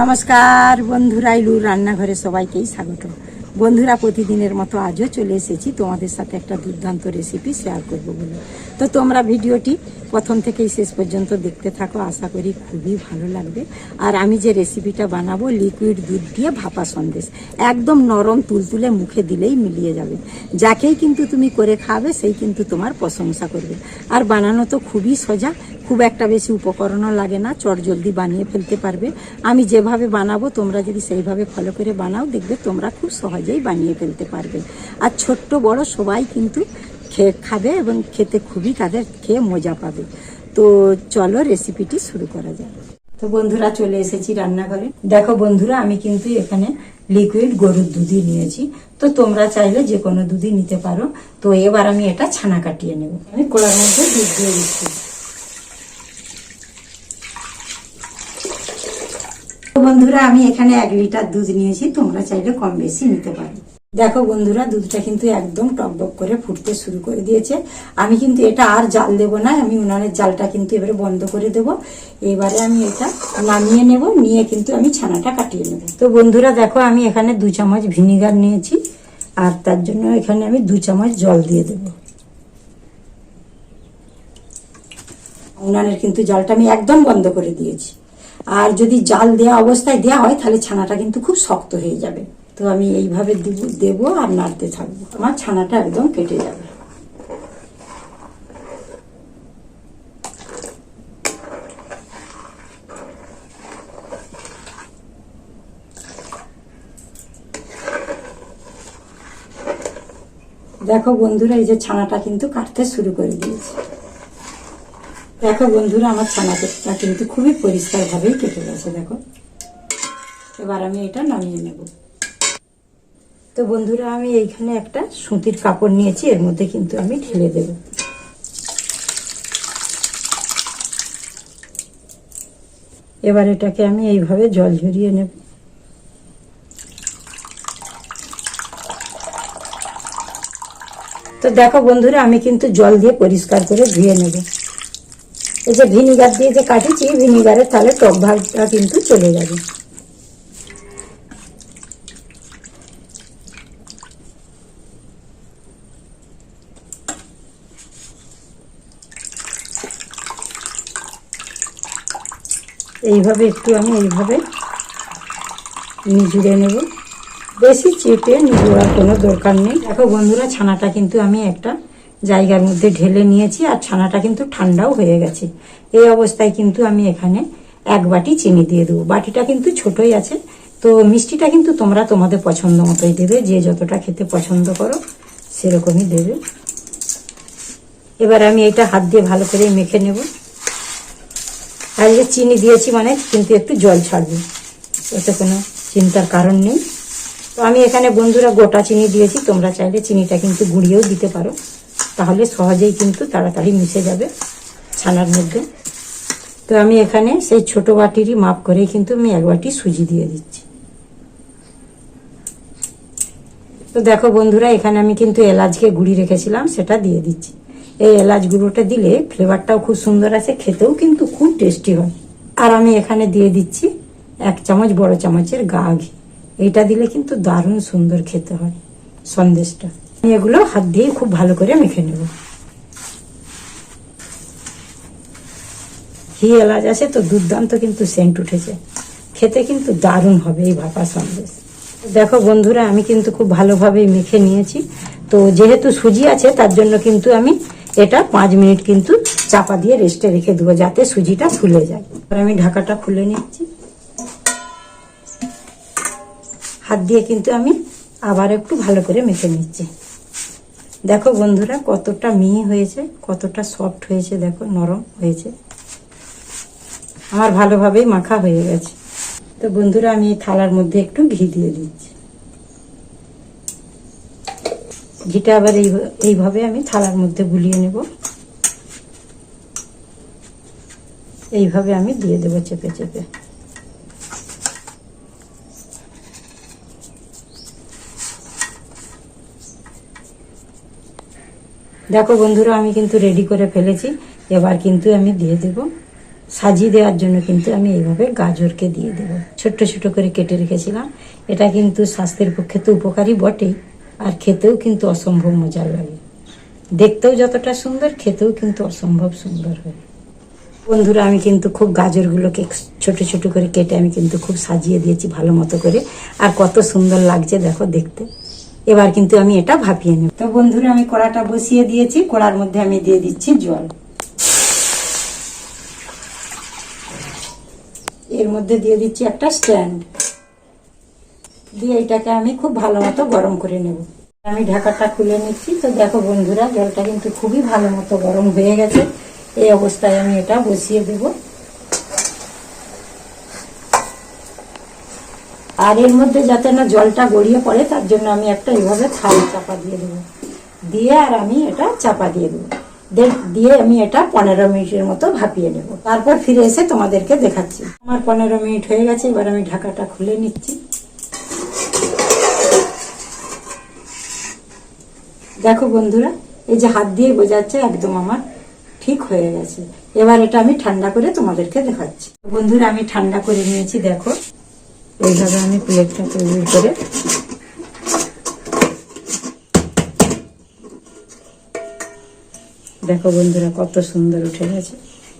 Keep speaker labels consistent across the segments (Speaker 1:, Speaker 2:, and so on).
Speaker 1: নমস্কার বন্ধুরা ইলুর রান্নাঘরে সবাইকেই স্বাগত। বন্ধুরা, প্রতিদিনের মতো আজও চলে এসেছি। তোমাদের সাথে একটা দুর্দান্ত রেসিপি শেয়ার করব বলে। তো তোমরা ভিডিওটি প্রথম থেকেই শেষ পর্যন্ত দেখতে থাকো, আশা করি খুবই ভালো লাগবে। আর আমি যে রেসিপিটা বানাবো লিকুইড দুধ দিয়ে ভাপা সন্দেশ, একদম নরম তুলতুলে মুখে দিলেই মিলিয়ে যাবে। যাকেই কিন্তু তুমি করে খাবে, সেই কিন্তু তোমার প্রশংসা করবে। আর বানানো তো খুবই সোজা, খুব একটা বেশি উপকরণও লাগে না, চট জলদি বানিয়ে ফেলতে পারবে। আমি যেভাবে বানাবো, তোমরা যদি সেইভাবে ফলো করে বানাও, দেখবে তোমরা খুব সহজেই বানিয়ে ফেলতে পারবে। আর ছোট্ট বড় সবাই কিন্তু খেয়ে খাবে এবং খেতে খুবই তাদের খেয়ে মজা পাবে। তো চলো রেসিপিটি শুরু করা যায় তো বন্ধুরা চলে এসেছি রান্নাঘরে। দেখো বন্ধুরা, আমি কিন্তু এখানে লিকুইড গরুর দুধই নিয়েছি। তো তোমরা চাইলে যে কোনো দুধই নিতে পারো। তো এবার আমি এটা ছানা কাটিয়ে নেব। আমি কোলার মধ্যে দুধ দিয়ে দিচ্ছি। বন্ধুরা, আমি এখানে এক লিটার দুধ নিয়েছি, তোমরা চাইলে কম বেশি নিতে পারো। দেখো বন্ধুরা, দুধটা কিন্তু একদম টকবক করে ফুটতে শুরু করে দিয়েছে। আমি কিন্তু এটা আর জাল দেব না, আমি উনানের জালটা কিন্তু এবারে বন্ধ করে দেব। এবারে আমি এটা নামিয়ে নেব, নিয়ে কিন্তু আমি ছানাটা কাটিয়ে নেব। তো বন্ধুরা, দেখো আমি এখানে দু চামচ ভিনিগার নিয়েছি, আর তার জন্য এখানে আমি দু চামচ জল দিয়ে দেব। উনানের কিন্তু জলটা আমি একদম বন্ধ করে দিয়েছি। আর যদি জাল দেওয়া অবস্থায় দেওয়া হয়, তাহলে ছানাটা কিন্তু খুব শক্ত হয়ে যাবে। তো আমি এইভাবে দিব আর নাড়তে থাকব। আমার ছানাটা একদম কেটে যাবে। দেখো বন্ধুরা, এই যে ছানাটা কিন্তু কাটতে শুরু করে দিয়েছে। দেখো বন্ধুরা, আমার ছানা ছানাটা কিন্তু খুবই পরিষ্কার ভাবেই কেটে গেছে, দেখো। এবার আমি এটা নামিয়ে নেব। তো বন্ধুরা, আমি এইখানে একটা সুতির কাপড় নিয়েছি, এর মধ্যে কিন্তু আমি ঢেলে দেব। এবার এটাকে আমি এইভাবে জল ঝরিয়ে নেব। তো দেখো বন্ধুরা, আমি কিন্তু জল দিয়ে পরিষ্কার করে ধুয়ে নেব। এই যে ভিনিগার দিয়ে যে কাটিছি, ভিনিগারের তাহলে টক ভাগটা কিন্তু চলে যাবে। এইভাবে একটু আমি এইভাবে নিজুড়ে নেব। বেশি চেপে নিজুড়ার কোনো দরকার নেই। দেখো বন্ধুরা, ছানাটা কিন্তু আমি একটা জায়গার মধ্যে ঢেলে নিয়েছি আর ছানাটা কিন্তু ঠান্ডাও হয়ে গেছে। এই অবস্থায় কিন্তু আমি এখানে এক বাটি চিনি দিয়ে দেবো। বাটিটা কিন্তু ছোটই আছে। তো মিষ্টিটা কিন্তু তোমরা তোমাদের পছন্দ মতোই দেবে। যে যতটা খেতে পছন্দ করো, সেরকমই দেবে। এবার আমি এটা হাত দিয়ে ভালো করে মেখে নেব। আর যে চিনি দিয়েছি মানে কিন্তু একটু জল ছাড়বে। ওতে কোনো চিন্তার কারণ নেই। তো আমি এখানে বন্ধুরা গোটা চিনি দিয়েছি। তোমরা চাইলে চিনিটা কিন্তু গুঁড়িয়েও দিতে পারো। তাহলে সহজেই কিন্তু তাড়াতাড়ি মিশে যাবে ছানার মধ্যে। তো আমি এখানে সেই ছোট বাটিরই মাপ করেই কিন্তু আমি এক বাটি সুজি দিয়ে দিচ্ছি। তো দেখো বন্ধুরা, এখানে আমি কিন্তু এলাচকে গুঁড়ি রেখেছিলাম, সেটা দিয়ে দিচ্ছি। এই এলাচ গুঁড়োটা দিলে ফ্লেভারটাও খুব সুন্দর আছে খেতেও কিন্তু খুব টেস্টি হয়। আর আমি এখানে দিয়ে দিচ্ছি এক চামচ বড় চামচের গা ঘি। এইটা দিলে কিন্তু দারুণ সুন্দর খেতে হয়, সন্দেশটা। এগুলো হাত দিয়ে খুব ভালো করে মেখে নেব। ঘি এলাচ আছে তো, দুর্দান্ত কিন্তু সেন্ট উঠেছে। খেতে কিন্তু দারুণ হবে এই ভাপা সন্দেশ। দেখো বন্ধুরা, আমি কিন্তু খুব ভালোভাবে মেখে নিয়েছি। তো যেহেতু সুজি আছে, তার জন্য কিন্তু আমি এটা পাঁচ মিনিট কিন্তু চাপা দিয়ে রেস্টে রেখে দেবো যাতে সুজিটা ফুলে যায়। আমি ঢাকাটা খুলে নিচ্ছি। হাত দিয়ে কিন্তু আমি আবার একটু ভালো করে মেখে নিচ্ছি। দেখো বন্ধুরা, কতটা মিহি হয়েছে, কতটা সফট হয়েছে, দেখো, নরম হয়েছে। আমার ভালোভাবেই মাখা হয়ে গেছে। তো বন্ধুরা, আমি থালার মধ্যে একটু ঘি দিয়ে দিচ্ছি। ঘিটা আবার এই এইভাবে আমি থালার মধ্যে গুলিয়ে নেব। এইভাবে আমি দিয়ে দেবো চেপে চেপে। দেখো বন্ধুরা, আমি কিন্তু রেডি করে ফেলেছি। এবার কিন্তু আমি দিয়ে দেব। সাজিয়ে দেওয়ার জন্য কিন্তু আমি এইভাবে গাজরকে দিয়ে দেবো। ছোট্ট ছোট করে কেটে রেখেছিলাম। এটা কিন্তু স্বাস্থ্যের পক্ষে তো উপকারী বটেই। আর খেতেও কিন্তু অসম্ভব মজার লাগে। দেখতেও যতটা সুন্দর, খেতেও কিন্তু অসম্ভব সুন্দর হয়। বন্ধুরা, আমি কিন্তু খুব গাজরগুলোকে ছোট ছোট করে কেটে আমি কিন্তু খুব সাজিয়ে দিয়েছি ভালো মতো করে। আর কত সুন্দর লাগছে, দেখো দেখতে। এবার কিন্তু আমি এটা ভাপিয়ে নেব। তো বন্ধুরা, আমি কড়াটা বসিয়ে দিয়েছি। কড়ার মধ্যে আমি দিয়ে দিচ্ছি জল। এর মধ্যে দিয়ে দিচ্ছি একটা স্ট্যান্ড। দিয়ে এটাকে আমি খুব ভালো মতো গরম করে নেব। আমি ঢাকাটা খুলে নিচ্ছি। তো দেখো বন্ধুরা, জলটা কিন্তু খুবই ভালো মতো গরম হয়ে গেছে। এই অবস্থায় আমি এটা বসিয়ে দেব। আর এর মধ্যে যাতে না জলটা গড়িয়ে পড়ে, তার জন্য আমি একটা এইভাবে থাল চাপা দিয়ে দেবো। দিয়ে আর আমি এটা চাপা দিয়ে দেবো। দিয়ে আমি এটা পনেরো মিনিটের মতো ভাপিয়ে নেব। তারপর ফিরে এসে তোমাদেরকে দেখাচ্ছি। আমার পনেরো মিনিট হয়ে গেছে, এবার আমি ঢাকাটা খুলে নিচ্ছি। দেখো বন্ধুরা, এই যে হাত দিয়ে বোঝাচ্ছে একদম আমার ঠিক হয়ে গেছে। এবার এটা আমি ঠান্ডা করে তোমাদেরকে দেখাচ্ছি। বন্ধুরা, আমি ঠান্ডা করে নিয়েছি, দেখো। এইভাবে আমি প্লেটটা তৈরি করে দেখো বন্ধুরা কত সুন্দর উঠে গেছে।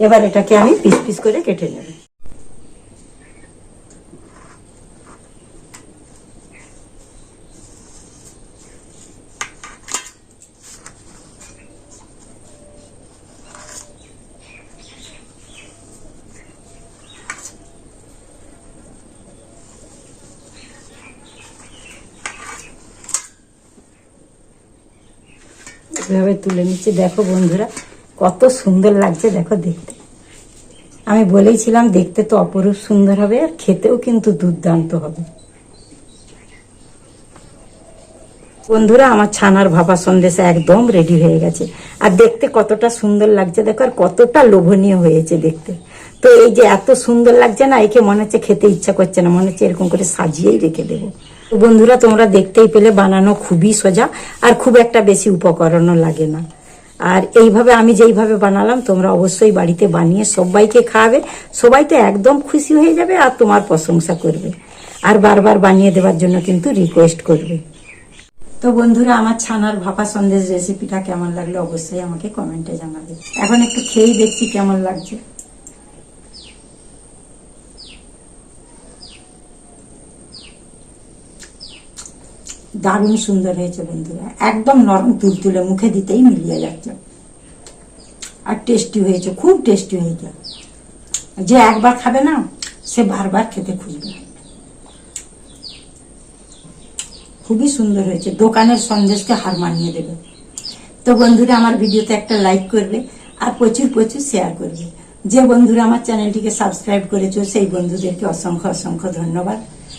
Speaker 1: এবার এটাকে আমি পিস পিস করে কেটে নেব। এভাবে তুলে নিচ্ছি। দেখো বন্ধুরা, কত সুন্দর লাগছে, দেখো দেখতে। আমি বলেইছিলাম দেখতে তো অপরূপ সুন্দর হবে, আর খেতেও কিন্তু দুর্দান্ত হবে। বন্ধুরা, আমার ছানার ভাপা সন্দেশ একদম রেডি হয়ে গেছে। আর দেখতে কতটা সুন্দর লাগছে, দেখো, আর কতটা লোভনীয় হয়েছে দেখতে। তো এই যে এত সুন্দর লাগছে না, একে মনে হচ্ছে খেতে ইচ্ছা করছে না, মনে হচ্ছে এরকম করে সাজিয়েই রেখে দেবো। বন্ধুরা, তোমরা দেখতেই পেলে বানানো খুবই সোজা আর খুব একটা বেশি উপকরণও লাগে না। আর এইভাবে আমি যেইভাবে বানালাম, তোমরা অবশ্যই বাড়িতে বানিয়ে সবাইকে খাওয়াবে, সবাই তো একদম খুশি হয়ে যাবে আর তোমার প্রশংসা করবে। আর বারবার বানিয়ে দেওয়ার জন্য কিন্তু রিকোয়েস্ট করবে। তো বন্ধুরা, আমার ছানার ভাপা সন্দেশ রেসিপিটা কেমন লাগল অবশ্যই আমাকে কমেন্টে জানাবে। এখন একটু খেয়েই দেখছি কেমন লাগছে। দারুণ সুন্দর হয়েছে বন্ধুরা। একদম নরম তুলতুলে মুখে দিতেই মিলিয়ে যাচ্ছে। আর টেস্টি হয়েছে, খুব টেস্টি হয়েছে। যে একবার খাবে না, সে বারবার খেতে খুঁজবে। খুবই সুন্দর হয়েছে। দোকানের সন্দেশকে হার মানিয়ে দেবে। তো বন্ধুরা, আমার ভিডিওতে একটা লাইক করবে আর প্রচুর প্রচুর শেয়ার করবে। যে বন্ধুরা আমার চ্যানেলটিকে সাবস্ক্রাইব করেছ, সেই বন্ধুদেরকে অসংখ্য অসংখ্য ধন্যবাদ।